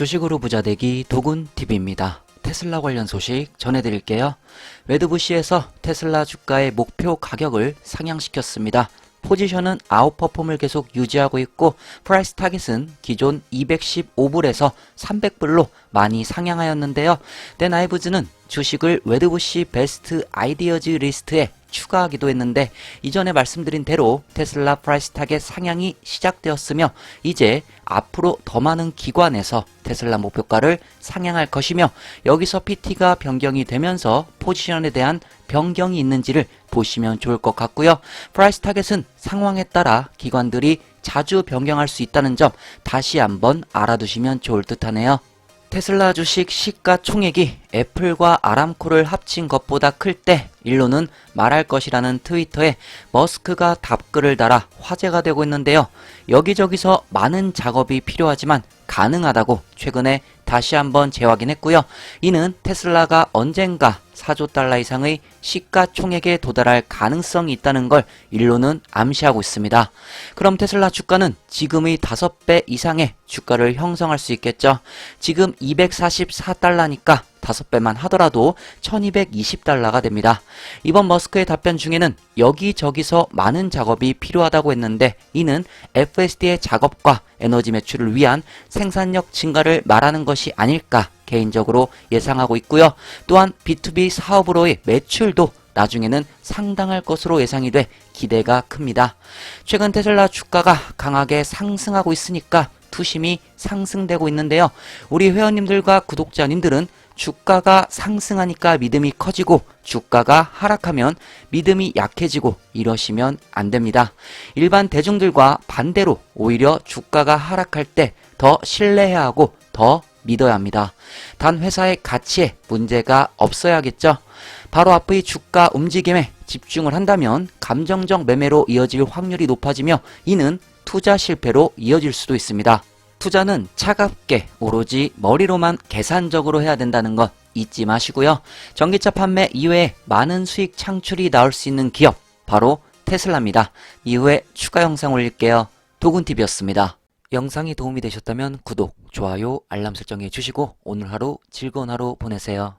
주식으로 부자되기 도군TV입니다. 테슬라 관련 소식 전해드릴게요. 웨드부시에서 테슬라 주가의 목표 가격을 상향시켰습니다. 포지션은 아웃퍼폼을 계속 유지하고 있고 프라이스 타겟은 기존 215불에서 300불로 많이 상향하였는데요. 댄 아이브즈는 주식을 웨드부시 베스트 아이디어즈 리스트에 추가하기도 했는데 이전에 말씀드린 대로 테슬라 프라이스 타겟 상향이 시작되었으며 이제 앞으로 더 많은 기관에서 테슬라 목표가를 상향할 것이며 여기서 PT가 변경이 되면서 포지션에 대한 변경이 있는지를 보시면 좋을 것 같고요. 프라이스 타겟은 상황에 따라 기관들이 자주 변경할 수 있다는 점 다시 한번 알아두시면 좋을 듯 하네요. 테슬라 주식 시가총액이 애플과 아람코를 합친 것보다 클 때 일로는 말할 것이라는 트위터에 머스크가 답글을 달아 화제가 되고 있는데요. 여기저기서 많은 작업이 필요하지만 가능하다고 최근에 다시 한번 재확인했고요. 이는 테슬라가 언젠가 4조 달러 이상의 시가총액에 도달할 가능성이 있다는 걸 일로는 암시하고 있습니다. 그럼 테슬라 주가는 지금의 5배 이상의 주가를 형성할 수 있겠죠. 지금 244달러니까 5배만 하더라도 1220달러가 됩니다. 이번 머스크의 답변 중에는 여기저기서 많은 작업이 필요하다고 했는데 이는 FSD의 작업과 에너지 매출을 위한 생산력 증가를 말하는 것이 아닐까 개인적으로 예상하고 있고요. 또한 B2B 사업으로의 매출도 나중에는 상당할 것으로 예상이 돼 기대가 큽니다. 최근 테슬라 주가가 강하게 상승하고 있으니까 투심이 상승되고 있는데요. 우리 회원님들과 구독자님들은 주가가 상승하니까 믿음이 커지고 주가가 하락하면 믿음이 약해지고 이러시면 안 됩니다. 일반 대중들과 반대로 오히려 주가가 하락할 때 더 신뢰해야 하고 더 믿어야 합니다. 단 회사의 가치에 문제가 없어야겠죠. 바로 앞의 주가 움직임에 집중을 한다면 감정적 매매로 이어질 확률이 높아지며 이는 투자 실패로 이어질 수도 있습니다. 투자는 차갑게 오로지 머리로만 계산적으로 해야 된다는 것 잊지 마시고요. 전기차 판매 이외에 많은 수익 창출이 나올 수 있는 기업 바로 테슬라입니다. 이후에 추가 영상 올릴게요. 도군TV였습니다. 영상이 도움이 되셨다면 구독, 좋아요, 알람 설정해 주시고 오늘 하루 즐거운 하루 보내세요.